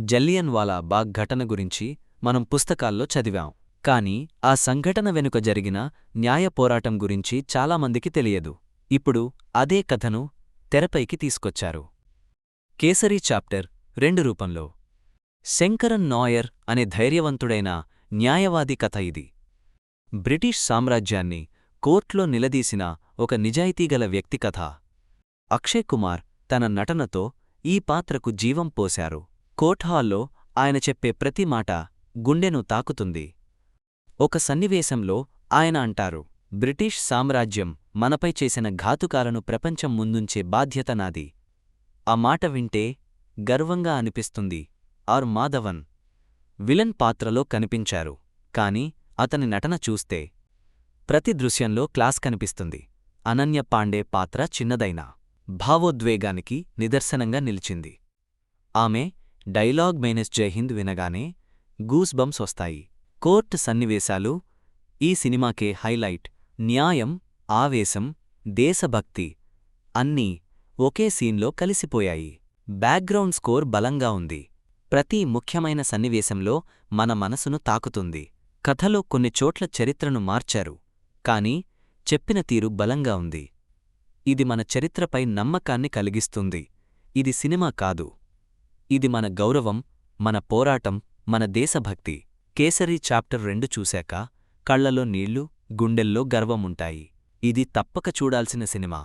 జల్లియన్వాలా బాగ్ ఘటన గురించి మనం పుస్తకాల్లో చదివాం. కాని ఆ సంఘటన వెనుక జరిగిన న్యాయ పోరాటం గురించి చాలామందికి తెలియదు. ఇప్పుడు అదే కథను తెరపైకి తీసుకొచ్చారు. కేసరి చాప్టర్ రెండు రూపంలో. శంకరన్ నాయర్ అనే ధైర్యవంతుడైన న్యాయవాది కథ ఇది. బ్రిటిష్ సామ్రాజ్యాన్ని కోర్ట్లో నిలదీసిన ఒక నిజాయితీగల వ్యక్తి కథ. అక్షయ్ కుమార్ తన నటనతో ఈ పాత్రకు జీవం పోశారు. కోర్ట్హాల్లో ఆయన చెప్పే ప్రతి మాట గుండెను తాకుతుంది. ఒక సన్నివేశంలో ఆయన అంటారు బ్రిటిష్ సామ్రాజ్యం మనపై చేసిన ఘాతుకాలను ప్రపంచం ముందుంచే బాధ్యత నాది. ఆ మాట వింటే గర్వంగా అనిపిస్తుంది. ఆర్ మాధవన్ విలన్ పాత్రలో కనిపించారు. కాని అతని నటన చూస్తే ప్రతి దృశ్యంలో క్లాస్ కనిపిస్తుంది. అనన్య పాండే పాత్ర చిన్నదైనా భావోద్వేగానికి నిదర్శనంగా నిలిచింది. ఆమె డైలాగ్ మైనస్ జైహింద్ వినగానే గూస్ బంప్స్ వస్తాయి. కోర్ట్ సన్నివేశాలు ఈ సినిమాకే హైలైట్ న్యాయం ఆవేశం దేశభక్తి అన్నీ ఒకే సీన్లో కలిసిపోయాయి. బ్యాక్గ్రౌండ్ స్కోర్ బలంగా ఉంది. ప్రతి ముఖ్యమైన సన్నివేశంలో మన మనసును తాకుతుంది. కథలో కొన్ని చోట్ల చరిత్రను మార్చారు కాని చెప్పిన తీరు బలంగా ఉంది. ఇది మన చరిత్రపై నమ్మకాన్ని కలిగిస్తుంది. ఇది సినిమా కాదు. ఇది మన గౌరవం మన పోరాటం మన దేశభక్తి. కేసరి చాప్టర్ రెండు చూశాక కళ్ళలో నీళ్ళు గుండెల్లో గర్వముంటాయి. ఇది తప్పక చూడాల్సిన సినిమా.